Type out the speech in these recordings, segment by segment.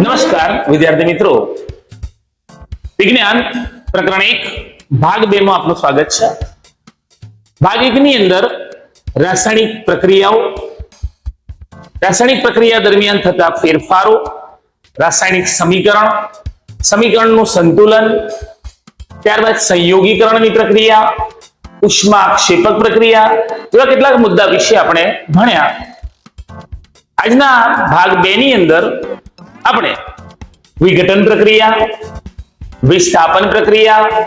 નમસ્કાર, વિદ્યાર્થી મિત્રો. વિજ્ઞાન પ્રકરણ એક, ભાગ બે માં આપનું સ્વાગત છે. ભાગ એક ની અંદર રાસાયણિક પ્રક્રિયાઓ, રાસાયણિક પ્રક્રિયા દરમિયાન થતા ફેરફારો, રાસાયણિક સમીકરણ, સમીકરણનું સંતુલન, ત્યારબાદ સંયોગીકરણની પ્રક્રિયા, ઉષ્માક્ષેપક પ્રક્રિયા, એવા કેટલાક મુદ્દા વિશે આપણે ભણ્યા. આજના ભાગ બે ની અંદર આપણે વિઘટન પ્રક્રિયા, વિસ્થાપન પ્રક્રિયા,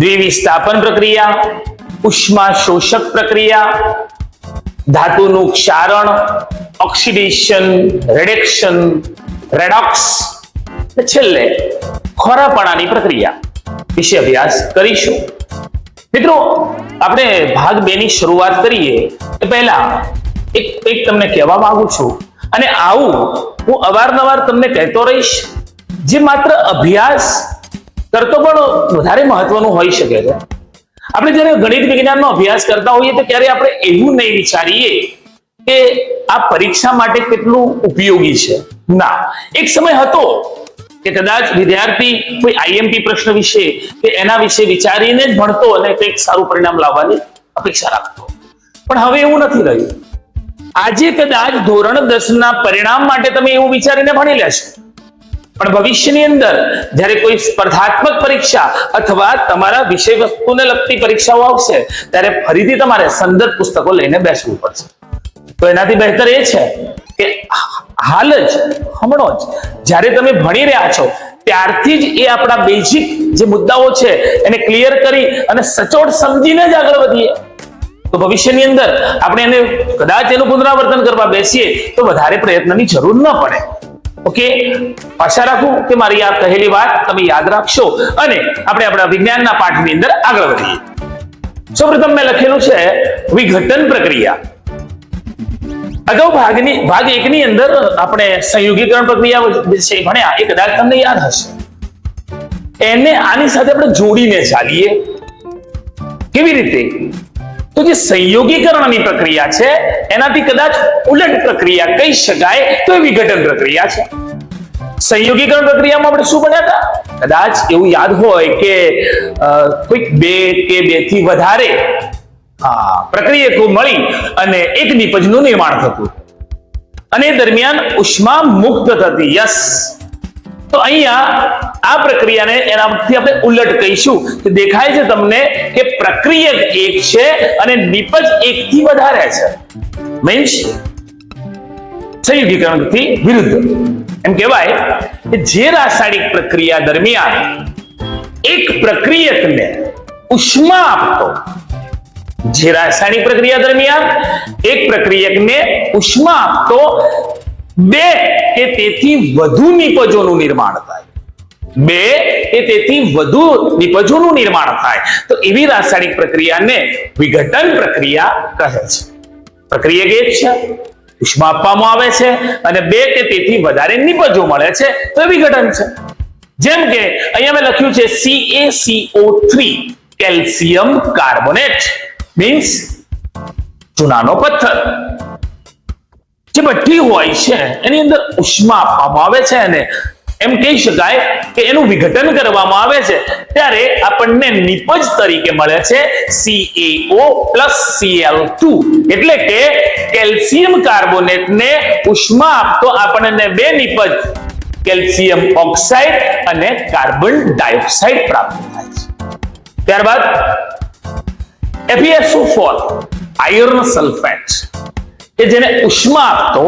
દ્વિવિસ્થાપન પ્રક્રિયા, ઉષ્મા શોષક પ્રક્રિયા, ધાતુનું ક્ષારણ, ઓક્સિડેશન, રેડેક્શન, રેડોક્સ છેલ્લે ખોરાપણાની પ્રક્રિયા વિશે અભ્યાસ કરીશું. મિત્રો, આપણે ભાગ બે ની શરૂઆત કરીએ એ પહેલા એક એક તમને કહેવા માંગુ છું. અને આવું હું અવારનવાર તમને કહેતો રહીશ, જે માત્ર અભ્યાસ કરતો પણ વધારે મહત્વનું હોઈ શકે છે. આપણે જ્યારે ગણિત વિજ્ઞાનનો અભ્યાસ કરતા હોઈએ તો ક્યારે આપણે એવું નહીં વિચારીએ કે આ પરીક્ષા માટે કેટલું ઉપયોગી છે? ના. એક સમય હતો કે કદાચ વિદ્યાર્થી કોઈ આઈએમપી પ્રશ્ન વિશે કે એના વિશે વિચારીને જ ભણતો અને કંઈક સારું પરિણામ લાવવાની અપેક્ષા રાખતો. પણ હવે એવું નથી રહ્યું. આજે કદાચ ધોરણ દસ ના પરિણામ માટે તમે એવું વિચારીને ભણી લેશો. પણ ભવિષ્યની અંદર જ્યારે કોઈ સ્પર્ધાત્મક પરીક્ષા અથવા તમારા વિષય વસ્તુને લગતી પરીક્ષાઓ આવશે, ત્યારે ફરીથી તમારે સંદર્ભ પુસ્તકો લઈને બેસવું પડશે. તો એનાથી બહેતર એ છે કે હાલ જ, હમણો જ, જ્યારે તમે ભણી રહ્યા છો, ત્યારથી જ એ આપણા બેઝિક જે મુદ્દાઓ છે એને ક્લિયર કરી અને સચોટ સમજીને જ આગળ વધીએ. તો ભવિષ્યની અંદર આપણે એને કદાચ એનું પુનરાવર્તન કરવા બેસીએ તો વધારે પ્રયત્નની જરૂર ન પડે. ઓકે? આશા રાખું કે મારી આ કહેલી વાત તમે યાદ રાખશો અને આપણે આપણા વિજ્ઞાનના પાઠની અંદર આગળ વધીએ. સૌપ્રથમ મેં લખેલું છે વિઘટન પ્રક્રિયા. અગાઉ ભાગની, ભાગ એકની અંદર આપણે સંયોગીકરણ પ્રક્રિયા વિશે ભણ્યા. એ કદાચ તમને યાદ હશે. એને આની સાથે આપણે જોડીને ચાલીએ. કેવી રીતે? તો જે સંયોગીકરણની પ્રક્રિયા છે, એનાથી કદાચ ઉલટ પ્રક્રિયા કહી શકાય તો એ વિઘટન પ્રક્રિયા છે. સંયોગીકરણ પ્રક્રિયામાં આપણે શું ભણ્યા હતા? કદાચ એવું યાદ હોય કે કોઈક બે કે બેથી વધારે પ્રક્રિયકો મળી અને એક નિપજનું નિર્માણ થતું. અને દરમિયાન ઉષ્મા મુક્ત થતી, યસ. તો અહીંયા આ પ્રક્રિયાને એનાથી આપણે ઉલટ કહીશું કે દેખાય છે તમને કે પ્રક્રિયક એક છે અને નિપજ એક થી વધારે છે. મીન્સ સંયુગીકરણથી વિરુદ્ધ. એમ કહેવાય કે જે રાસાયણિક પ્રક્રિયા દરમિયાન એક પ્રક્રિયકને ઉષ્મા આપતો, જે રાસાયણિક પ્રક્રિયા દરમિયાન એક પ્રક્રિયકને ઉષ્મા આપતો, બે કે તેથી વધુ નિપજોનું નિર્માણ થાય. બે કે તેથી વધુ નિપજોનું નિર્માણ થાય. તો એવી રાસાયણિક પ્રક્રિયાને વિઘટન પ્રક્રિયા કહે છે. પ્રક્રિયા કે છે. ઉષ્મા આપવામાં આવે છે અને બે કે તેથી વધારે નિપજો મળે છે તો વિઘટન છે. જેમ કે અહીંયા મેં લખ્યું છે CaCO3 કેલ્શિયમ કાર્બોનેટ મીન્સ ચૂનાનો પથ્થર. જે ભઠ્ઠી હોય છે, એની અંદર ઉષ્મા આપવામાં આવે છે અને એમ કહી શકાય કે એનું વિઘટન કરવામાં આવે છે. ત્યારે આપણને નિપજ તરીકે મળે છે CaO Cl2 એટલે કે કેલ્શિયમ કાર્બોનેટને ઉષ્મા આપતો આપણને બે નિપજ, કેલ્શિયમ ઓક્સાઇડ અને કાર્બન ડાયોક્સાઇડ પ્રાપ્ત થાય છે. ત્યારબાદ FeSO4 આયર્ન સલ્ફેટ કે જેને ઉષ્મા આપતો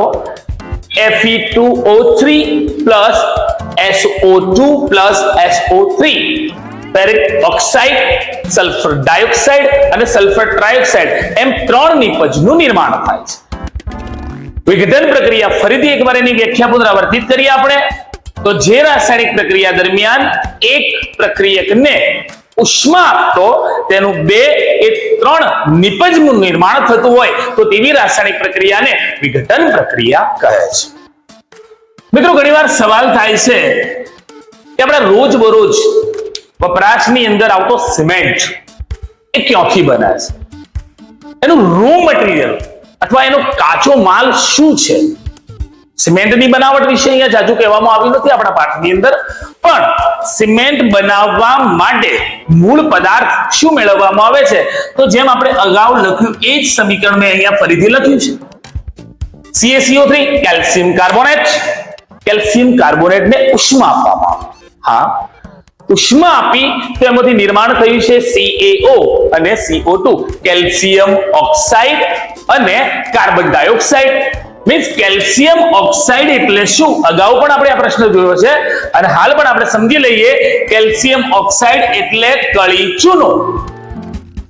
Fe2O3 plus SO2 plus SO3 ferric oxide sulphur dioxide અને સલ્ફર ટ્રાયોક્સાઇડ એમ ત્રણ નિપજનું નિર્માણ થાય છે. વિઘટન પ્રક્રિયા ફરીથી એકવાર એની વ્યાખ્યા પુનરાવર્તિત કરીએ આપણે. તો જે રાસાયણિક પ્રક્રિયા દરમિયાન એક પ્રક્રિયકને ઉષ્મા આપતો તેનું બે કે ત્રણ નિપજનું નિર્માણ થતું હોય તો તેવી રાસાયણિક પ્રક્રિયાને વિઘટન પ્રક્રિયા કહે છે. મિત્રો, ઘણીવાર સવાલ થાય છે કે આપણા રોજ બરોજ વપરાશની અંદર આવતો સિમેન્ટ એ ક્યાંથી બને છે? એનું રો મટીરિયલ અથવા એનો કાચો માલ શું છે? સિમેન્ટની બનાવટ વિશે અહીંયા જાજુ કહેવામાં આવ્યું નથી આપણા પાઠની અંદર. પણ સિમેન્ટ બનાવવા માટે મૂળ પદાર્થ શું મેળવવામાં આવે છે? તો જેમ આપણે અગાઉ લખ્યું એ જ સમીકરણ મેં અહીંયા ફરીથી લખ્યું છે. CaCO3 કેલ્શિયમ કાર્બોનેટ કેલ્શિયમ કાર્બોનેટને ઉષ્મા આપવામાં આવે. હા. ઉષ્મા આપી તેમાંથી નિર્માણ થયું છે CaO અને CO2 કેલ્શિયમ ઓક્સાઇડ અને carbon dioxide means calcium oxide એટલે શું? અગાઉ પણ આપણે આ પ્રશ્ન જોયો છે. અને હાલ પણ આપણે સમજી લઈએ કેલ્શિયમ ઓક્સાઇડ એટલે કળી ચૂનો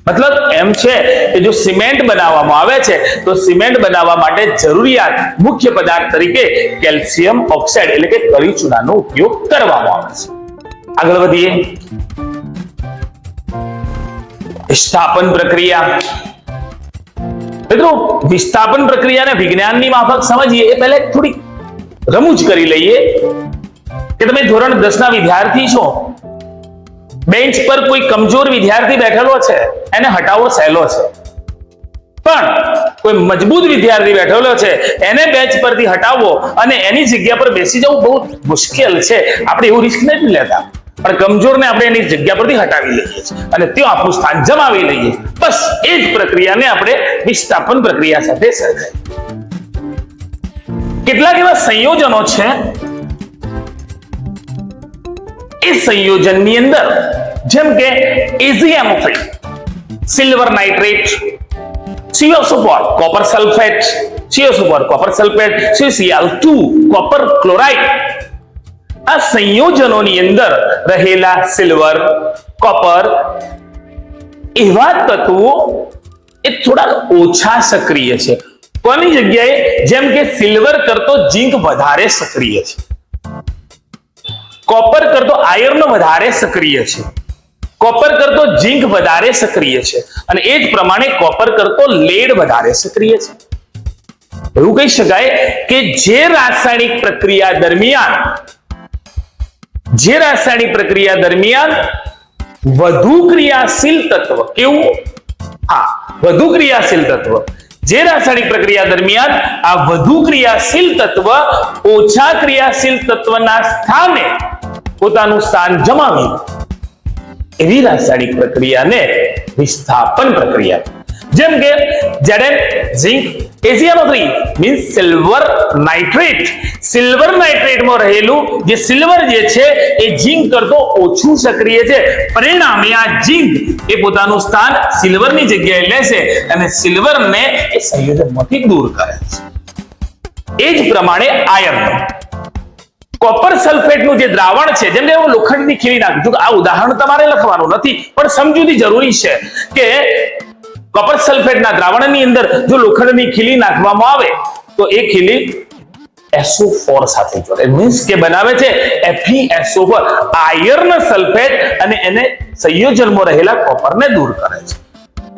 મતલબ એમ છે કે જો સિમેન્ટ બનાવવામાં આવે છે, તો સિમેન્ટ બનાવવા માટે જરૂરિયાત મુખ્ય પદાર્થ તરીકે કેલ્શિયમ ઓક્સાઇડ એટલે કે કળી ચૂનાનો ઉપયોગ કરવામાં આવે છે. આગળ વધીએ. સ્થાપન પ્રક્રિયા. મિત્રો, વિસ્થાપન પ્રક્રિયાને વિજ્ઞાનની માફક સમજીએ એ પહેલા થોડી રમૂજ કરી લઈએ કે તમે ધોરણ દસ ના વિદ્યાર્થી છો. બેન્ચ પર કોઈ કમજોર વિદ્યાર્થી બેઠેલો છે, એને હટાવવો સહેલો છે. પણ કોઈ મજબૂત વિદ્યાર્થી બેઠેલો છે, એને બેન્ચ પરથી હટાવવો અને એની જગ્યા પર બેસી જવું બહુ મુશ્કેલ છે. આપણે એવું રિસ્ક નથી લેતા. પણ કમજોરને આપણે એની જગ્યા પરથી હટાવી લઈએ છીએ અને ત્યાં આપણું સ્થાન જમાવી લઈએ. બસ એ જ પ્રક્રિયાને આપણે વિસ્થાપન પ્રક્રિયા સાથે સરખાય કેટલાક એવા સંયોજનો છે. એ સંયોજનની અંદર જેમ કે એઝિયામોફિલ સિલ્વર નાઇટ્રેટ સિયોસોફોર copper sulphate સિયોસોફોર copper sulphate CCl2 copper chloride આ સંયોજનોની અંદર રહેલા સિલ્વર કોપર એવા તત્વો એ થોડા ઓછા સક્રિય છે. કોની જગ્યાએ? જેમ કે સિલ્વર કરતો ઝીંક વધારે સક્રિય છે. કોપર કરતો આયર્ન વધારે સક્રિય છે. કોપર કરતો ઝીંક વધારે સક્રિય છે. અને એ જ પ્રમાણે કોપર કરતો લેડ વધારે સક્રિય છે. એવું કહી શકાય કે જે રાસાયણિક પ્રક્રિયા દરમિયાન, જે રાસાયણિક પ્રક્રિયા દરમિયાન વધુ ક્રિયાશીલ તત્વ કેવું હા, વધુ ક્રિયાશીલ તત્વ જે રાસાયણિક પ્રક્રિયા દરમિયાન આ વધુ ક્રિયાશીલ તત્વ ઓછા ક્રિયાશીલ તત્વના સ્થાને પોતાનું સ્થાન જમાવી એવી રાસાયણિક પ્રક્રિયાને વિસ્થાપન પ્રક્રિયા. જેમ કે Zn ઝિંક એઝિયાનો મીન્સ સિલ્વર નાઇટ્રેટ સિલ્વર નાઇટ્રેટમાં રહેલું જે સિલ્વર જે છે, એ ઝિંક કરતો ઓછું સક્રિય છે. પરિણામે આ ઝિંક એ પોતાનું સ્થાન સિલ્વરની જગ્યાએ લેશે અને સિલ્વરને એ સંયોજનમાંથી દૂર કરે છે. એ જ પ્રમાણે આયર્ન કોપર સલ્ફેટનું જે દ્રાવણ છે, જેમ કે હું લોખંડની ખીલી નાખું છું, આ ઉદાહરણ તમારે લખવાનું નથી, પણ સમજૂતી જરૂરી છે કે કોપર સલ્ફેટના દ્રાવણની અંદર જો લોખંડની ખીલી નાખવામાં આવે, તો એ ખીલી SO4 સાથે જોડે. મીન્સ કે બનાવે છે FeSO4 આયર્ન સલ્ફેટ અને એને સંયોજનમાં રહેલા કોપરને દૂર કરે છે.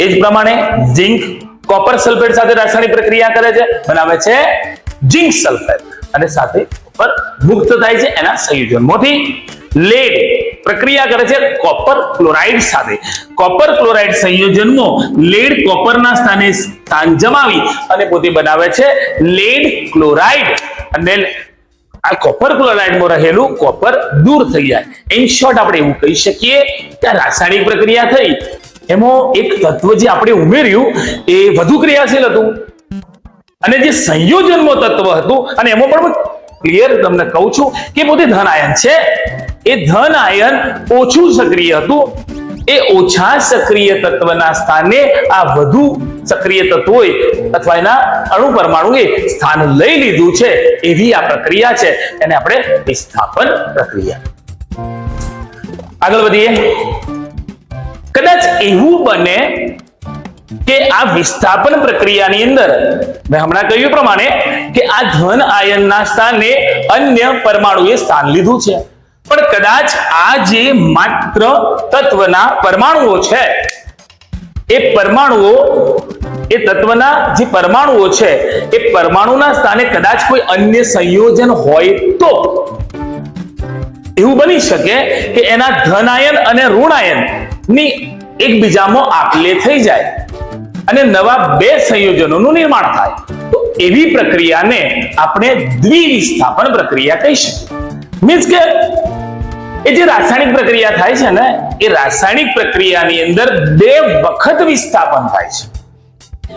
એ જ પ્રમાણે ઝિંક કોપર સલ્ફેટ સાથે રાસાયણિક પ્રક્રિયા કરે છે, બનાવે છે ઝિંક સલ્ફેટ અને સાથે કોપર મુક્ત થાય છે એના સંયોજનમાંથી. લેડ પ્રક્રિયા કરે છે કોપર ક્લોરાઇડ સાથે. કોપર ક્લોરાઇડ સંયોજનમાં લેડ કોપરના સ્થાને સ્થાન જમાવી અને પોતે બનાવે છે લેડ ક્લોરાઇડ. અને આ કોપર ક્લોરાઇડમાં રહેલું કોપર દૂર થઈ જાય. ઇન શોર્ટ આપણે એવું કહી શકીએ કે આ રાસાયણિક પ્રક્રિયા થઈ. એમાં એક તત્વ જે આપણે ઉમેર્યું એ વધુ ક્રિયાશીલ હતું. અને જે સંયોજનમાં તત્વ હતું, અને એમાં પણ ક્લિયર તમને કહું છું કે પોતે ધન આયન છે. એ ધન આયન ઓછું સક્રિય હતું. એ ઓછા સક્રિય તત્વના સ્થાને આ વધુ સક્રિય તત્વોએ અથવા એના અણુ પરમાણુએ સ્થાન લઈ લીધું છે એવી આ પ્રક્રિયા છે. એને આપણે વિસ્થાપન પ્રક્રિયા. આગળ વધીએ. કદાચ એવું બને કે આ વિસ્થાપન પ્રક્રિયાની અંદર, મેં હમણાં કહ્યું પ્રમાણે, કે આ ધન આયનના સ્થાને અન્ય પરમાણુએ સ્થાન લીધું છે. પણ કદાચ આ જે માત્ર તત્વના પરમાણુઓ છે, એ પરમાણુઓ, એ તત્વના જે પરમાણુઓ છે, એ પરમાણુના સ્થાને કદાચ કોઈ અન્ય સંયોજન હોય તો એવું બની શકે કે એના ધનાયન અને ઋણાયનની એકબીજામાં આપલે થઈ જાય અને નવા બે સંયોજનોનું નિર્માણ થાય. તો એવી પ્રક્રિયાને આપણે દ્વિવિસ્થાપન પ્રક્રિયા કહી શકીએ. મીન્સ કે એ જે રાસાયણિક પ્રક્રિયા થાય છે ને, એ રાસાયણિક પ્રક્રિયાની અંદર બે વખત વિસ્થાપન થાય છે.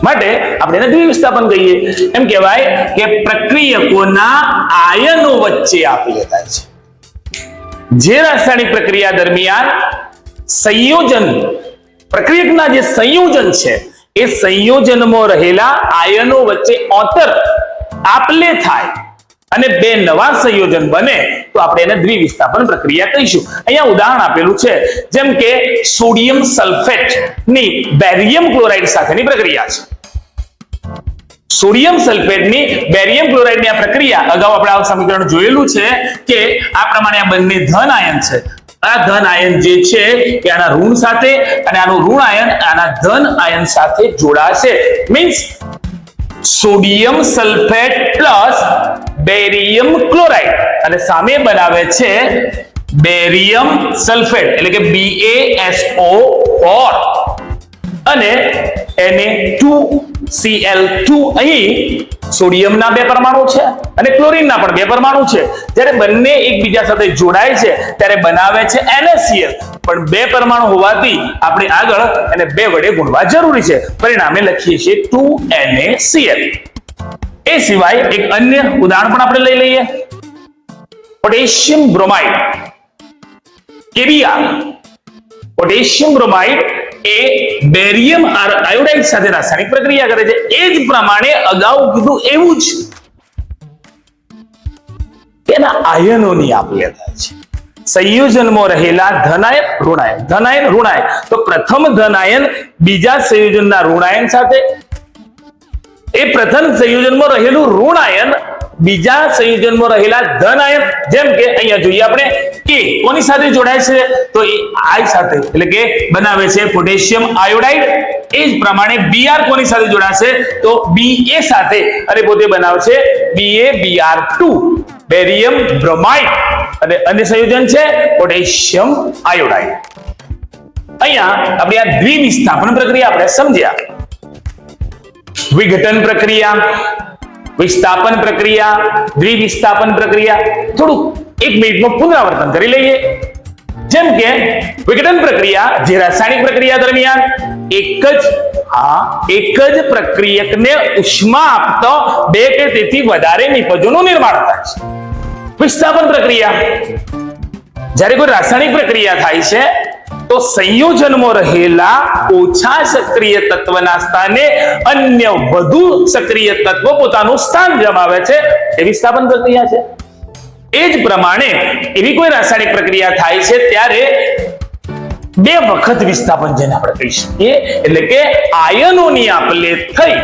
માટે આપણે એને દ્વિવિસ્થાપન કહીએ. એમ કહેવાય કે પ્રક્રિયકોના આયનો વચ્ચે આપલે થાય છે. જે રાસાયણિક પ્રક્રિયા દરમિયાન સંયોજન, પ્રક્રિયકના જે સંયોજન છે, એ સંયોજનમાં રહેલા આયનો વચ્ચે ઓતર આપલે થાય. અને બે નવા સંયોજન બને, તો આપણે એને દ્વિવિસ્થાપન પ્રક્રિયા કહીશું. અહીંયા ઉદાહરણ આપેલું છે, જેમ કે સોડિયમ સલ્ફેટની બેરિયમ ક્લોરાઇડ સાથેની પ્રક્રિયા છે. સોડિયમ સલ્ફેટની બેરિયમ ક્લોરાઇડની આ પ્રક્રિયા, અગાઉ આપણે આ સમીકરણ જોયેલું છે કે આ પ્રમાણે આ બંને ધન આયન છે. આ ધન આયન જે છે એ આના ઋણ સાથે અને આનું ઋણ આયન આના ધન આયન સાથે જોડાશે. Means sodium sulphate plus barium chloride. અને સામે બનાવે છે બેરિયમ સલ્ફેટ, એટલે કે BaSO ફોર અને Na2Cl2 અહીં સોડિયમના બે પરમાણુ છે અને ક્લોરીનના પણ બે પરમાણુ છે. જ્યારે બંને એકબીજા સાથે જોડાય છે, ત્યારે બનાવે છે NaCl પણ બે પરમાણુ હોવાથી આપણે આગળ એને બે વડે ગુણવા જરૂરી છે. પરિણામે લખીએ છીએ 2NaCl એ સિવાય એક અન્ય ઉદાહરણ પણ આપણે લઈ લઈએ. પોટેશિયમ બ્રોમાઇડ કેબિયા પોટેશિયમ બ્રોમાઇડ એ બેરિયમ આયોડાઇડ સાથે રાસાયણિક પ્રક્રિયા કરે છે. એ જ પ્રમાણે અગાઉ કીધું એવું જ. તેના આયનોની આપલે થાય છે. સંયોજનમાં રહેલા ધનાયન ઋણાયન. ધનાયન ઋણાયન. તો પ્રથમ ધનાયન બીજા સંયોજનના ઋણાયન સાથે એ પ્રથમ સંયોજનમાં રહેલું ઋણ આયન, બીજા સંયોજનમાં રહેલા ધન આયન, જેમ કે અહીંયા જોઈએ આપણે કે કોની સાથે જોડાય છે? તો એ આઈ સાથે, એટલે કે બનાવે છે પોટેશિયમ આયોડાઇડ. એ જ પ્રમાણે બીઆર કોની સાથે જોડાશે? તો BA સાથે, અને પોતે બનાવશે BaBr2 બેરિયમ બ્રોમાઇડ. અને અન્ય સંયોજન છે પોટેશિયમ આયોડાઇડ. અહીંયા આપણે આ દ્વિવિસ્થાપન પ્રક્રિયા આપણે સમજ્યા. વિઘટન પ્રક્રિયા, વિસ્થાપન પ્રક્રિયા, દ્વિવિસ્થાપન પ્રક્રિયા થોડુંક એક મિનિટનું પુનરાવર્તન કરી લઈએ. જેમ કે, વિઘટન પ્રક્રિયા જે રાસાયણિક પ્રક્રિયા દરમિયાન એક જ, હા, એક જ પ્રક્રિયકને ઉષ્મા આપતો બે કે તેથી વધારે નિપજોનું નિર્માણ થાય છે. વિસ્થાપન પ્રક્રિયા. જ્યારે કોઈ રાસાયણિક પ્રક્રિયા થાય છે તો સંયોજનમાં રહેલા ઓછા સક્રિય તત્વના સ્થાને અન્ય વધુ સક્રિય તત્વ પોતાનું સ્થાન જમાવે છે. એ વિસ્થાપન પ્રક્રિયા છે. એ જ પ્રમાણે એવી કોઈ રાસાયણિક પ્રક્રિયા થાય છે ત્યારે બે વખત વિસ્થાપન જેને આપણે કહી શકીએ. એટલે કે આયનોની આપલે થઈ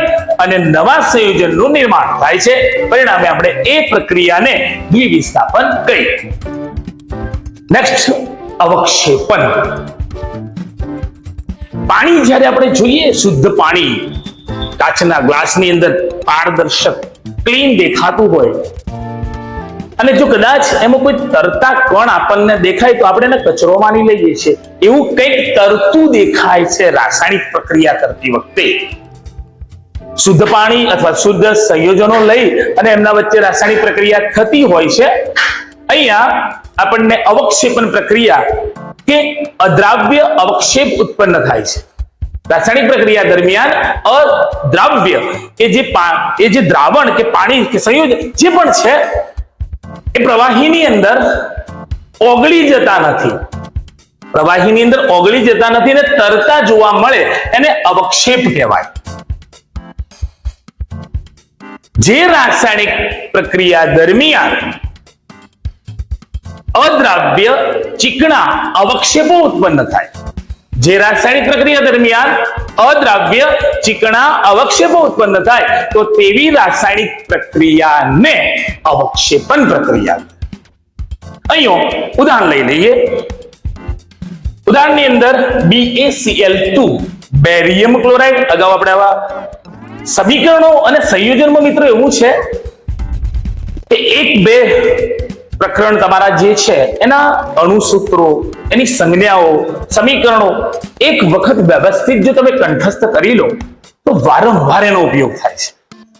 અને નવા સંયોજનનું નિર્માણ થાય છે. પરિણામે આપણે એ પ્રક્રિયાને દ્વિવિસ્થાપન કહી નેક્સ્ટ અવક્ષેપન. પાણી જ્યારે આપણે જોઈએ, શુદ્ધ પાણી, કાચના ગ્લાસની અંદર પારદર્શક, ક્લીન દેખાતું હોય. અને જો કદાચ એમાં કોઈ તરતા કણ આપણને દેખાય, તો આપણે એને કચરો માની લઈએ છીએ. એવું કંઈક તરતું દેખાય છે રાસાયણિક પ્રક્રિયા કરતી વખતે. શુદ્ધ પાણી અથવા શુદ્ધ સંયોજનો લઈ અને એમના વચ્ચે રાસાયણિક પ્રક્રિયા થતી હોય છે. અહીંયા આપણને અવક્ષેપન પ્રક્રિયા કે અદ્રાવ્ય અવક્ષેપ ઉત્પન્ન થાય છે. રાસાયણિક પ્રક્રિયા દરમિયાન અદ્રાવ્ય એ જે એ જે દ્રાવણ કે પાણી કે સંયોજન જે પણ છે, એ પ્રવાહીની અંદર ઓગળી જતા નથી. પ્રવાહીની અંદર ઓગળી જતા નથી ને તરતા જોવા મળે એને અવક્ષેપ કહેવાય. જે રાસાયણિક પ્રક્રિયા દરમિયાન અદ્રાવ્ય ચીકણા અવક્ષેપો ઉત્પન્ન થાય. જે રાસાયણિક પ્રક્રિયા દરમિયાન અદ્રાવ્ય ચીકણા અવક્ષેપો ઉત્પન્ન થાય, તો તેવી રાસાયણિક પ્રક્રિયાને અવક્ષેપન પ્રક્રિયા. અહીંયો ઉદાહરણ લઈ લઈએ. ઉદાહરણની અંદર BaCl2 બેરિયમ ક્લોરાઇડ. અગાઉ આપણે આવા સમીકરણો અને સંયોજનમાં મિત્રો એવું છે કે એક બે પ્રકરણ તમારા જે છે, એના અણુસૂત્રો, એની સંજ્ઞાઓ, સમીકરણો, એક વખત વ્યવસ્થિત જો તમે કંઠસ્થ કરી લો, તો વારંવાર એનો ઉપયોગ થાય છે.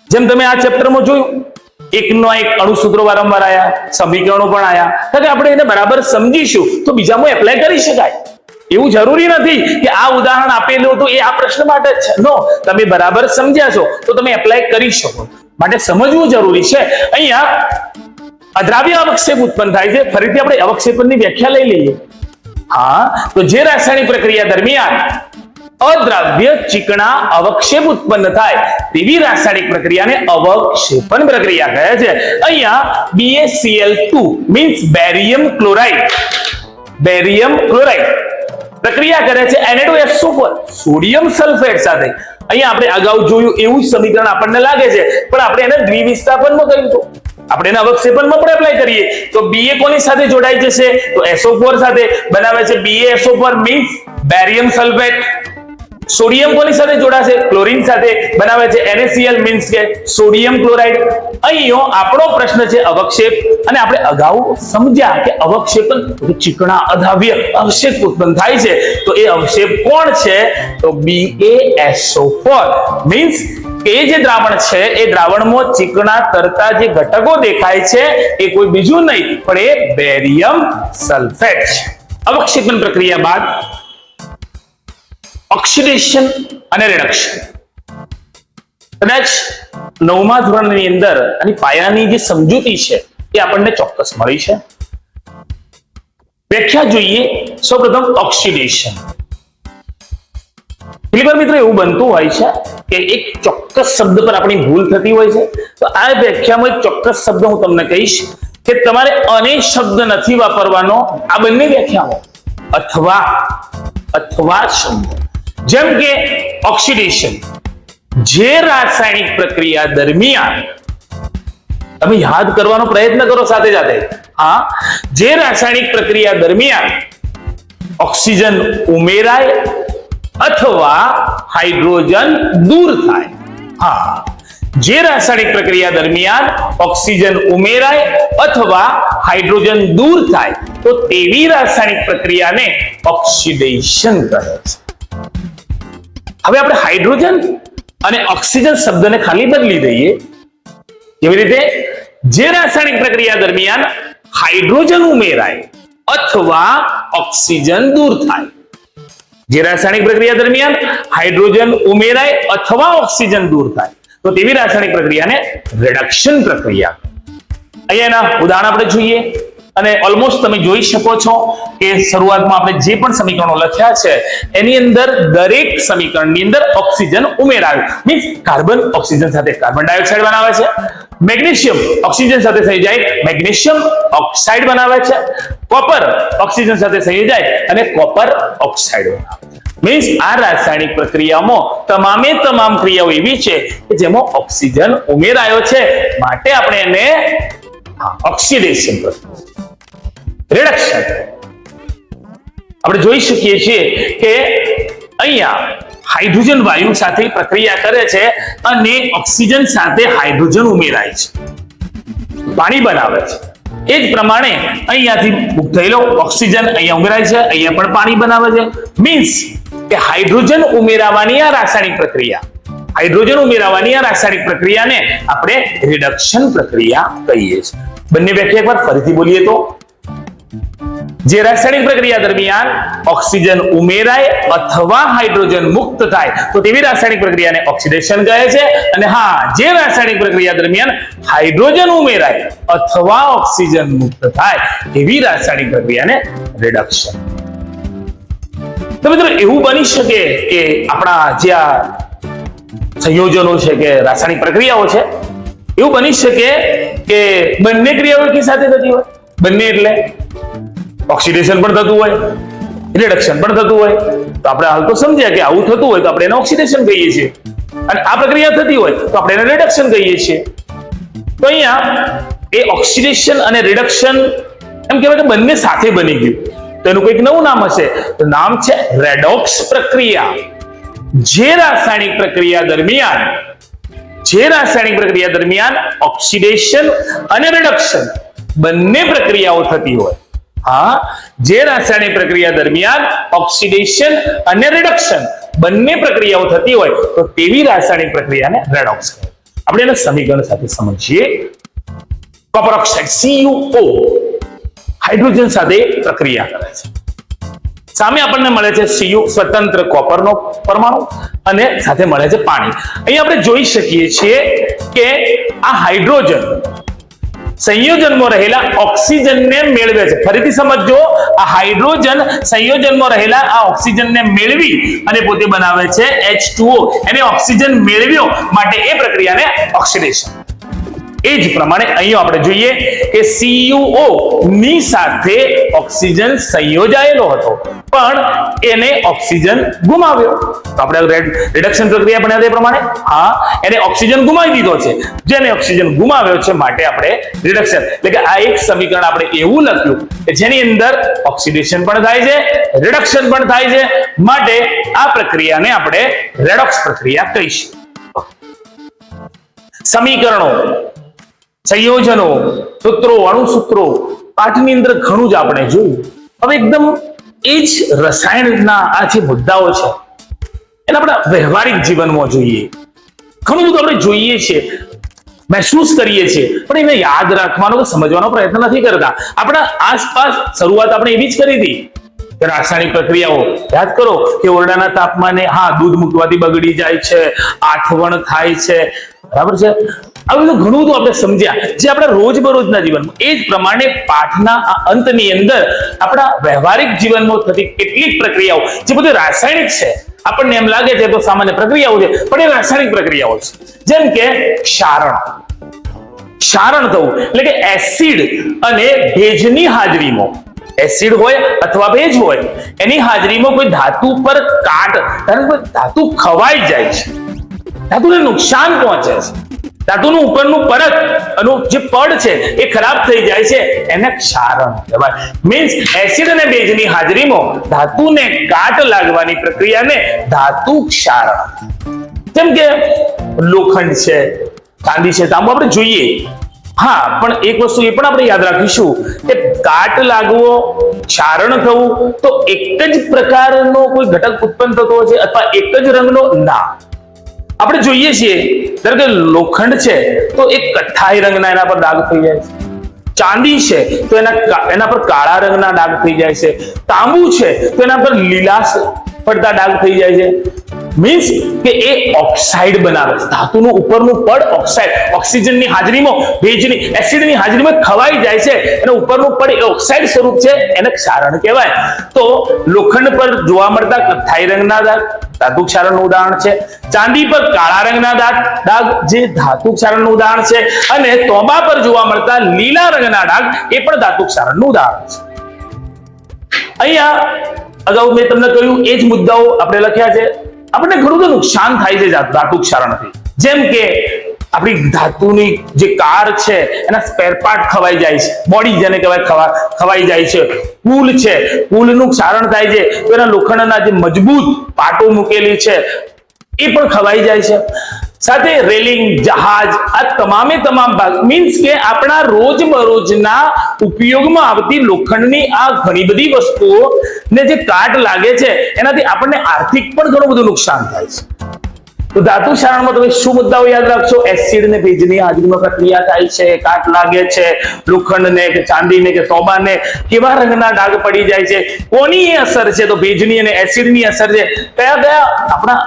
જેમ તમે આ ચેપ્ટરમાં જોયું, એકનો એક અણુસૂત્રો વારંવાર આયા, સમીકરણો પણ આવ્યા કે આપણે એને બરાબર સમજીશું, તો બીજામાં એપ્લાય કરી શકાય. એવું જરૂરી નથી કે આ ઉદાહરણ આપેલું હતું એ આ પ્રશ્ન માટે જ છે. નો તમે બરાબર સમજ્યા છો, તો તમે એપ્લાય કરી શકો. માટે સમજવું જરૂરી છે. અહીંયા અદ્રાવ્ય અવક્ષેપ ઉત્પન્ન થાય છે. ફરીથી આપણે અવક્ષેપણની વ્યાખ્યા લઈ લઈએ. હા, તો જે રાસાયણિક પ્રક્રિયા દરમિયાન અદ્રાવ્ય ચીકણા અવક્ષેપ ઉત્પન્ન થાય તેવી રાસાયણિક પ્રક્રિયાને અવક્ષેપણ પ્રક્રિયા કહે છે. અહીંયા BaCl2 means barium chloride barium chloride પ્રક્રિયા કરે છે Na2SO4 સોડિયમ સલ્ફેટ સાથે. અહીંયા આપણે અગાઉ જોયું એવું સમીકરણ આપણને લાગે છે. પણ આપણે એને દ્વિવિસ્થાપનમાં કર્યું હતું. આપણે એના અવક્ષેપણમાં પણ એપ્લાય કરીએ. તો બીએ કોની સાથે જોડાઈ જશે? તો SO4 સાથે બનાવે છે. BaSO4 means barium sulphate sodium કોની સાથે જોડાશે? ક્લોરીન સાથે બનાવે છે. NaCl મીન્સ કે સોડિયમ ક્લોરાઇડ અહીંયો આપણો પ્રશ્ન છે અવક્ષેપ. અને આપણે અગાઉ સમજ્યા કે અવક્ષેપન ચીકણા અધાવ્ય. અવક્ષેપ ઉત્પન્ન થાય છે. તો એ અવક્ષેપ કોણ છે? તો BaSO4 મીન્સ એ જે દ્રાવણ છે, એ દ્રાવણમાં ચીકણા, તરતા જે ઘટકો દેખાય છે, એ કોઈ બીજું નહીં, પણ એ બેરિયમ સલ્ફેટ છે. અવક્ષેપન પ્રક્રિયા બાદ ઓક્સિડેશન અને રિડક્શન. કદાચ નવમા ધોરણની અંદર આની પાયાની જે સમજૂતી છે, એ આપણને ચોક્કસ મળી છે. વ્યાખ્યા જોઈએ, સૌપ્રથમ ઓક્સિડેશન. ઘણીવાર મિત્રો એવું બનતું હોય છે કે એક ચોક્કસ શબ્દ પર આપણી ભૂલ થતી હોય છે. તો આ વ્યાખ્યામાં એક ચોક્કસ શબ્દ હું તમને કહીશ કે તમારે અને શબ્દ નથી વાપરવાનો આ બંને વ્યાખ્યામાં અથવા અથવા શબ્દ. જેમ કે ઓક્સિડેશન. જે રાસાયણિક પ્રક્રિયા દરમિયાન, તમે યાદ કરવાનો પ્રયત્ન કરો સાથે સાથે. હા, જે રાસાયણિક પ્રક્રિયા દરમિયાન ઓક્સિજન ઉમેરાય અથવા હાઇડ્રોજન દૂર થાય. હા. જે રાસાયણિક પ્રક્રિયા દરમિયાન ઓક્સિજન ઉમેરાય અથવા હાઇડ્રોજન દૂર થાય, તો તેવી રાસાયણિક પ્રક્રિયાને ઓક્સિડેશન કહે છે. હવે આપણે હાઇડ્રોજન અને ઓક્સિજન શબ્દને ખાલી બદલી દઈએ. કેવી રીતે? જે રાસાયણિક પ્રક્રિયા દરમિયાન હાઇડ્રોજન ઉમેરાય અથવા ઓક્સિજન દૂર થાય. જે રાસાયણિક પ્રક્રિયા દરમિયાન હાઇડ્રોજન ઉમેરાય અથવા ઓક્સિજન દૂર થાય. તો તેવી રાસાયણિક પ્રક્રિયાને રિડક્શન પ્રક્રિયા અહીંયાના ઉદાહરણ આપણે જોઈએ. અને ઓલમોસ્ટ તમે જોઈ શકો છો કે શરૂઆતમાં આપણે જે પણ સમીકરણો લખ્યા છે, એની અંદર દરેક સમીકરણની અંદર ઓક્સિજન ઉમેરાયું. મીન્સ કાર્બન ઓક્સિજન સાથે કાર્બન ડાયોક્સાઇડ બનાવે છે, મેગ્નેશિયમ ઓક્સિજન સાથે થઈ જાય, મેગ્નેશિયમ ઓક્સાઇડ બનાવે છે, કોપર ઓક્સિજન સાથે થઈ જાય અને કોપર ઓક્સાઇડ બનાવે મીન્સ આ રાસાયણિક પ્રક્રિયામાં તમામે તમામ ક્રિયાઓ એવી છે કે જેમાં ઓક્સિજન ઉમેરાયો છે. માટે આપણે એને ઓક્સિડેશન રિડક્શન. આપણે જોઈ શકીએ છીએ કે અહીંયા હાઇડ્રોજન વાયુ સાથે પ્રક્રિયા કરે છે અને ઓક્સિજન સાથે હાઇડ્રોજન ઉમેરાય છે. પાણી બનાવે છે. એ જ પ્રમાણે અહીંયાથી થયેલો ઓક્સિજન અહીંયા ઉમેરાય છે, અહીંયા પણ પાણી બનાવે છે. મીન્સ કે હાઇડ્રોજન ઉમેરાવાની આ રાસાયણિક પ્રક્રિયા. હાઇડ્રોજન ઉમેરાવાની આ રાસાયણિક પ્રક્રિયાને આપણે રિડક્શન પ્રક્રિયા કહીએ છીએ. બંને વ્યાખ્યા એકવાર ફરીથી બોલીએ તો. જે રાસાયણિક પ્રક્રિયા દરમિયાન ઓક્સિજન ઉમેરાય અથવા હાઇડ્રોજન મુક્ત થાય, તો તેવી રાસાયણિક પ્રક્રિયાને ઓક્સિડેશન કહે છે. અને હા, જે રાસાયણિક પ્રક્રિયા દરમિયાન હાઇડ્રોજન ઉમેરાય અથવા ઓક્સિજન મુક્ત થાય, તેવી રાસાયણિક પ્રક્રિયાને રિડક્શન તો મિત્રો, એવું બની શકે કે આપણા જે આ સંયોજનો છે કે રાસાયણિક પ્રક્રિયાઓ છે, એવું બની શકે કે બંને ક્રિયાઓ એકી સાથે થતી હોય. બંને એટલે ઓક્સિડેશન પણ થતું હોય, રિડક્શન પણ થતું હોય. તો આપણે હાલ તો સમજ્યા કે આવું થતું હોય તો આપણે એને ઓક્સિડેશન કહીએ છીએ. અને આ પ્રક્રિયા થતી હોય તો આપણે એને રિડક્શન કહીએ છીએ. તો અહીંયા એ ઓક્સિડેશન અને રિડક્શન એમ કહેવાય કે બંને સાથે બની ગયું. તો એનું કંઈક નવું નામ હશે. તો નામ છે રેડોક્સ પ્રક્રિયા. જે રાસાયણિક પ્રક્રિયા દરમિયાન, જે રાસાયણિક પ્રક્રિયા દરમિયાન ઓક્સિડેશન અને રિડક્શન બંને પ્રક્રિયાઓ થતી હોય. હા, જે રાસાયણિક પ્રક્રિયા દરમિયાન ઓક્સિડેશન અને રિડક્શન બંને પ્રક્રિયાઓ થતી હોય, તો તેવી રાસાયણિક પ્રક્રિયાને રેડોક્સ કહે આપણે એને સમીકરણ સાથે સમજીએ. કોપર ઓક્સાઇડ CuO હાઇડ્રોજન સાથે પ્રક્રિયા કરે છે. સામે આપણને મળે છે Cu, સ્વતંત્ર કોપરનો પરમાણુ અને સાથે મળે છે પાણી. અહીં આપણે જોઈ શકીએ છીએ કે આ હાઇડ્રોજન સંયોજનમાં રહેલા ઓક્સિજનને મેળવે છે. ફરીથી સમજો, આ હાઇડ્રોજન સંયોજનમાં રહેલા આ ઓક્સિજનને મેળવી અને પોતે બનાવે છે H2O એને ઓક્સિજન મેળવ્યો માટે એ પ્રક્રિયાને ઓક્સિડેશન એ જ પ્રમાણે અહીં આપણે જોઈએ કે CuO ની સાથે ઓક્સિજન સંયોજાયેલો હતો. પણ એને ઓક્સિજન ગુમાવ્યો. તો આપણે રિડક્શન પ્રક્રિયા પણ એ પ્રમાણે? હા, એને ઓક્સિજન ગુમાવી દીધો છે. જેને ઓક્સિજન ગુમાવ્યો છે માટે આપણે રિડક્શન એટલે કે આ એક સમીકરણ આપણે એવું લખ્યું કે જેની અંદર ઓક્સિડેશન પણ થાય છે રિડક્શન પણ થાય છે, માટે આ પ્રક્રિયાને આપણે રેડોક્સ પ્રક્રિયા કહીશું. સમીકરણો. સંયોજનો, સૂત્રો, અણુસૂત્રો, પાઠની અંદર ઘણું જ આપણે જોયું. હવે એકદમ એ જ રસાયણના આ જે મુદ્દાઓ છે, એને આપણા વ્યવહારિક જીવનમાં જોઈએ. ઘણું બધું આપણે જોઈએ છીએ મહેસૂસ કરીએ છીએ, પણ એને યાદ રાખવાનો સમજવાનો પ્રયત્ન નથી કરતા. આપણા આસપાસ શરૂઆત આપણે એવી જ કરી હતી કે રાસાયણિક પ્રક્રિયાઓ, યાદ કરો કે ઓરડાના તાપમાને હા, દૂધ મૂકવાથી બગડી જાય છે આઠવણ થાય છે. બરાબર છે? આ બધું ઘણું બધું આપણે સમજ્યા. જે આપણા રોજબરોજના જીવનમાં. એ જ પ્રમાણે પાઠના આ અંતની અંદર આપણા વ્યવહારિક જીવનમાં થતી કેટલીક પ્રક્રિયાઓ, જે બધી રાસાયણિક છે, આપણને એમ લાગે છે તો સામાન્ય પ્રક્રિયાઓ છે, પણ એ રાસાયણિક પ્રક્રિયાઓ છે. જેમ કે ક્ષારણ. ક્ષારણ થવું, એટલે કે એસિડ અને ભેજની હાજરીમાં. એસિડ હોય અથવા ભેજ હોય, એની હાજરીમાં કોઈ ધાતુ પર કાટ ધાતુ ખવાઈ જાય છે. ધાતુને નુકસાન પહોંચે છે. ધાતુનું ઉપરનું પરત અને જે પડ છે એ ખરાબ થઈ જાય છે, એને ક્ષારણ કહેવાય. મીન્સ એસિડ અને બેઝની હાજરીમાં ધાતુને કાટ લાગવાની પ્રક્રિયાને ધાતુ ક્ષારણ. જેમ કે લોખંડ છે, ચાંદી છે તાંબુ આપણે જોઈએ. હા, પણ એક વસ્તુ એ પણ આપણે યાદ રાખીશું કે કાટ લાગવો, ક્ષારણ થવું તો એક જ પ્રકારનો કોઈ ઘટક ઉત્પન્ન થતો હોય છે અથવા એક જ રંગનો? ના. આપણે જોઈએ છીએ, ધારો કે લોખંડ છે, તો એ કથ્થાઈ રંગના એના પર ડાઘ થઈ જાય છે. ચાંદી છે, તો એના એના પર કાળા રંગના ડાઘ થઈ જાય છે. તાંબુ છે, તો એના પર લીલા પડતા ડાઘ થઈ જાય છે. મીન્સ કે એ ઓક્સાઇડ બનાવે છે. ધાતુનું ઉપરનું પડ ઓક્સાઇડ ઓક્સિજનની હાજરીમાં, ભેજની એસિડની હાજરીમાં ખવાઈ જાય છે. અને ઉપરનું પડ એ ઓક્સાઇડ સ્વરૂપ છે, એને ક્ષારણ કહેવાય. તો લોખંડ પર જોવા મળતા કથ્થાઈ રંગના દાગ, ધાતુ ક્ષારણનું ઉદાહરણ છે. ચાંદી પર કાળા રંગના દાગ દાગ જે ધાતુ ક્ષારણનું ઉદાહરણ છે. અને તોબા પર જોવા મળતા લીલા રંગના ડાઘ એ પણ ધાતુ ક્ષારણનું ઉદાહરણ છે. અહીંયા અગાઉ મેં તમને કહ્યું, એ જ મુદ્દાઓ આપણે લખ્યા છે. આપણને ઘણું બધું નુકસાન થાય છે ધાતુ ક્ષારણથી. જેમ કે આપણી ધાતુની જે કાર છે, એના સ્પેર પાર્ટ ખવાઈ જાય છે. બોડી જેને કહેવાય ખવા ખવાઈ જાય છે. પુલ છે. પુલનું ક્ષારણ થાય છે. તો એના લોખંડના જે મજબૂત પાટો મૂકેલી છે, એ પણ ખવાઈ જાય છે. સાથે રેલિંગ, જહાજ, આ તમામે તમામ ભાગ. મીન્સ કે આપણા રોજબરોજના ઉપયોગમાં આવતી લોખંડની આ ઘણી બધી વસ્તુઓ ને જે કાટ લાગે છે, એનાથી આપણને આર્થિક પણ ઘણું બધું નુકસાન થાય છે. તો ધાતુ શારણમાં તમે શું મુદ્દાઓ યાદ રાખશો? એસિડ ને ભેજની હાજરીમાં પ્રક્રિયા થાય છે, કાટ લાગે છે, લોખંડને કે ચાંદીને કે તોબાને કેવા રંગના ડાઘ પડી જાય છે, કોની અસર છે? તો ભેજની અને એસિડની અસર છે. કયા કયા આપણા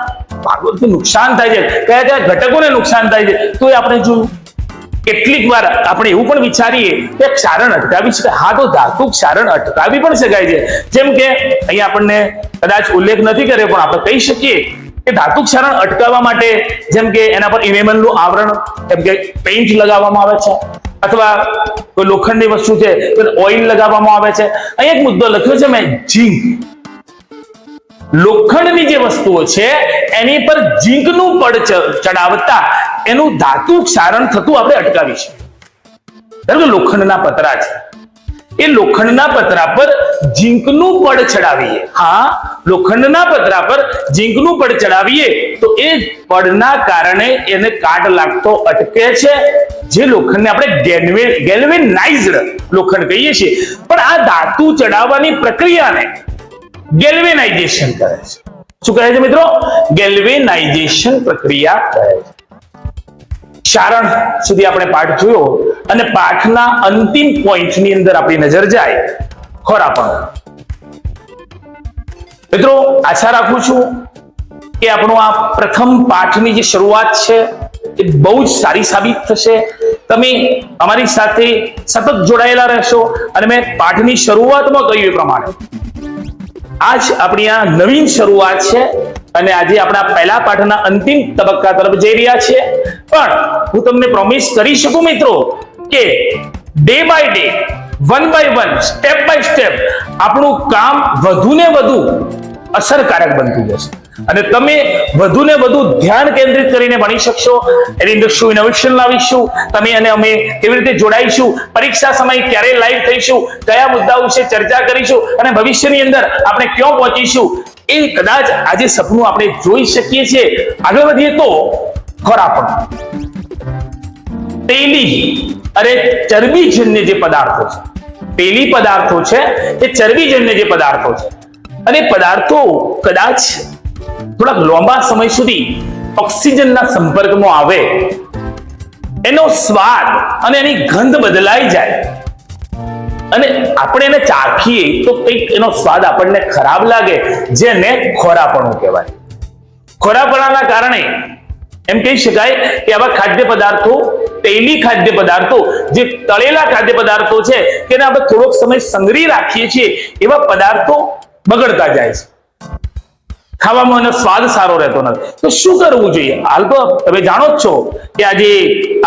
ભાગોથી નુકસાન થાય છે. કયા કયા ઘટકોને નુકસાન થાય છે? તો એ આપણે જોયું. કેટલીક વાર આપણે એવું પણ વિચારીએ કે ક્ષારણ અટકાવી શકાય. હા, તો ધાતુ ક્ષારણ અટકાવી પણ શકાય છે. જેમ કે અહીંયા આપણને કદાચ ઉલ્લેખ નથી કર્યો, પણ આપણે કહી શકીએ કે ધાતુ ક્ષારણ અટકાવવા માટે જેમ કે એના પર ઇનેમલનું આવરણ, જેમ કે પેઇન્ટ લગાવવામાં આવે છે, અથવા કોઈ લોખંડની વસ્તુ છે, તો ઓઇલ લગાવવામાં આવે છે. અહીં એક મુદ્દો લખ્યો છે મેં ઝીંક લોખંડની જે વસ્તુઓ છે, એની પર ઝીંકનું પડ ચડાવતા એનું ધાતુ ક્ષારણ થતું આપણે અટકાવી છે ધારો લોખંડના પતરા છે. એ લોખંડના પતરા પર ઝીંકનું પડ ચડાવીએ. હા, લોખંડના પતરા પર ઝીંકનું પડ ચડાવીએ, તો એ પડના કારણે એને કાટ લાગતો અટકે છે, જે લોખંડને આપણે ગેલ્વે ગેલ્વેનાઇઝ્ડ લોખંડ કહીએ છીએ. પણ આ ધાતુ ચડાવવાની પ્રક્રિયાને ગેલ્વેનાઇઝેશન કહે છે. શું કહે છે મિત્રો? ગેલ્વેનાઇઝેશન પ્રક્રિયા કહે છે. ચારણ સુધી આપણે પાઠ જોયો અને પાઠના અંતિમ પોઈન્ટની અંદર આપણી નજર જાય ખોરાપણ મિત્રો, આશા રાખું છું કે આપણો આ પ્રથમ પાઠની જે શરૂઆત છે એ બહુ જ સારી સાબિત થશે. તમે અમારી સાથે સતત જોડાયેલા રહેશો અને મેં પાઠની શરૂઆતમાં કહ્યું એ પ્રમાણે આજ આપણી આ નવીન શરૂઆત છે અને આજે આપણા પહેલા પાઠના અંતિમ તબક્કા તરફ જઈ રહ્યા છે પણ હું તમને પ્રોમિસ કરી શકું મિત્રો કે day by day one by one step by step આપણું કામ વધુ ને વધુ અસરકારક બનતું જશે. અને તમે વધુ ને વધુ ધ્યાન કેન્દ્રિત કરીને ભણી શકશો. એની અંદર શું ઇનોવેશન લાવીશું? તમે અને અમે કેવી રીતે જોડાઈશું? પરીક્ષા સમય ક્યારે લાઈવ થઈશું? કયા મુદ્દાઓ વિશે ચર્ચા કરીશું? અને ભવિષ્યની અંદર આપણે ક્યાં પહોંચીશું? એ કદાચ આજે સપનું આપણે જોઈ શકીએ છીએ. આગળ વધીએ તો ખોરાક તેલી અરે ચરબીજન્ય જે પદાર્થો છે, તેલી પદાર્થો છે, એ ચરબીજન્ય જે પદાર્થો છે. અને પદાર્થો કદાચ થોડાક લાંબા સમય સુધી ઓક્સિજનના સંપર્કમાં આવે. એનો સ્વાદ અને એની ગંધ બદલાઈ જાય. અને આપણે એને ચાખીએ તો કંઈક એનો સ્વાદ આપણને ખરાબ લાગે, જેને ખોરાપણું કહેવાય. ખોરાપણાના કારણે એમ કહી શકાય કે આવા ખાદ્ય પદાર્થો, તેલી ખાદ્ય પદાર્થો, જે તળેલા ખાદ્ય પદાર્થો છે તેને આપણે થોડોક સમય સંગ્રહી રાખીએ છીએ, એવા પદાર્થો બગડતા જાય છે. ખાવામાં એનો સ્વાદ સારો રહેતો નથી. તો શું કરવું જોઈએ? હાલ તો તમે જાણો જ છો કે આજે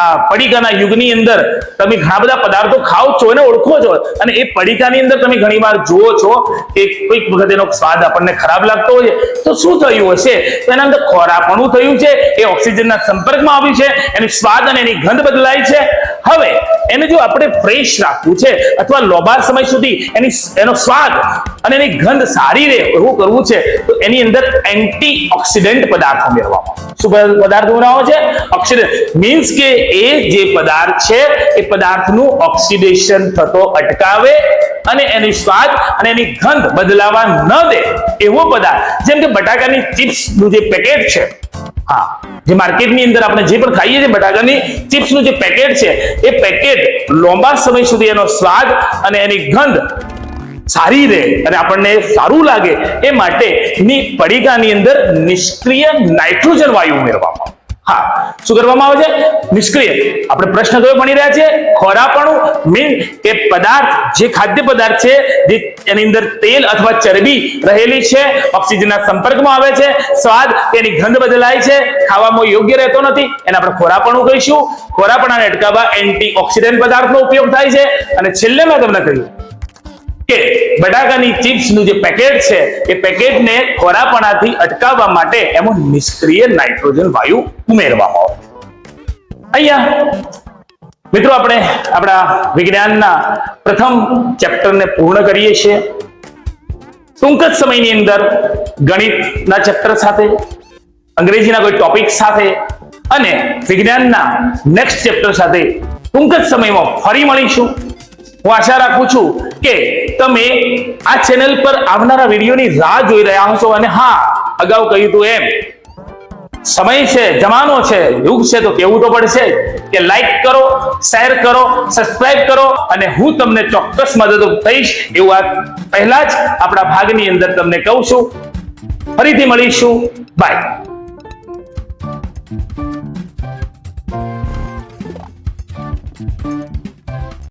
આ પડીકાના યુગની અંદર તમે ઘણા બધા પદાર્થો ખાઓ છો, એને ઓળખો છો અને એ પડીકાની અંદર તમે ઘણી વાર જુઓ છો કે કોઈક વખત એનો સ્વાદ આપણને ખરાબ લાગતો હોય તો શું થયું હશે? તો એના અંદર ખોરાપણું થયું છે, એ ઓક્સિજનના સંપર્કમાં આવ્યું છે, એનો સ્વાદ અને એની ગંધ બદલાય છે. હવે એને જો આપણે ફ્રેશ રાખવું છે અથવા લોબા સમય સુધી એની એનો સ્વાદ અને એની ગંધ સારી રહે, એવું કરવું છે, તો એની અંદર એન્ટી ઓક્સિડન્ટ પદાર્થ ઉમેરવામાં. શું પદાર્થ ઉમેરવામાં છે? ઓક્સિડન્ટ મીન્સ કે એ જે પદાર્થ છે, એ પદાર્થનું ઓક્સિડેશન થતો અટકાવે અને એની સ્વાદ અને એની ગંધ બદલાવા ન દે એવો પદાર્થ. જેમ કે બટાકાની ચિપ્સનું જે પેકેટ છે હા જે માર્કેટની અંદર આપણે જે પણ ખાઈએ છીએ બટાકાની, ચિપ્સનું જે પેકેટ છે, એ પેકેટ લાંબા સમય સુધી એનો સ્વાદ અને એની ગંધ સારી રહે અને આપણને સારું લાગે એ માટે ની પડીકાની અંદર નિષ્ક્રિય નાઇટ્રોજન વાયુ ઉમેરવામાં. હા, શું કરવામાં આવે છે? નિષ્ક્રિય. આપણે પ્રશ્ન તો ભણી રહ્યા છીએ. ખોરાપણું મીન કે પદાર્થ, જે ખાદ્ય પદાર્થ છે, જે એની અંદર તેલ અથવા ચરબી રહેલી છે, ઓક્સિજનના સંપર્કમાં આવે છે, સ્વાદ તેની ગંધ બદલાય છે, ખાવામાં યોગ્ય રહેતો નથી, એને આપણે ખોરાપણું કહીશું. ખોરાપણાને અટકાવવા એન્ટી ઓક્સિડન્ટ પદાર્થનો ઉપયોગ થાય છે. અને છેલ્લે મેં તમને કહ્યું કે બટાકાની ચિપ્સનું જે પેકેટ છે, એ પેકેટને ખોરાપણાથી અટકાવવા માટે એમાં નિષ્ક્રિય નાઇટ્રોજન વાયુ ઉમેરવામાં આવે. અહીંયા, મિત્રો આપણે આપણા વિજ્ઞાનના પ્રથમ ચેપ્ટરને પૂર્ણ કરીએ છીએ. ટૂંક જ સમયની અંદર ગણિતના ચેપ્ટર સાથે, અંગ્રેજીના કોઈ ટોપિક સાથે અને વિજ્ઞાનના નેક્સ્ટ ચેપ્ટર સાથે ટૂંક જ સમયમાં ફરી મળીશું. હું આશા રાખું છું કે તમે આ ચેનલ પર આવનારા વિડીયોની રાહ જોઈ રહ્યા હશો અને હા, અગાઉ કહ્યું હતું એમ, સમય છે, જમાનો છે, યુગ છે, તો કેવું તો પડશે કે લાઈક કરો શેર કરો સબસ્ક્રાઇબ કરો અને હું તમને ચોક્કસ મદદ થઈશ એવું આ પહેલા જ આપણા ભાગની અંદર તમને કહું છું. ફરીથી મળીશું. બાય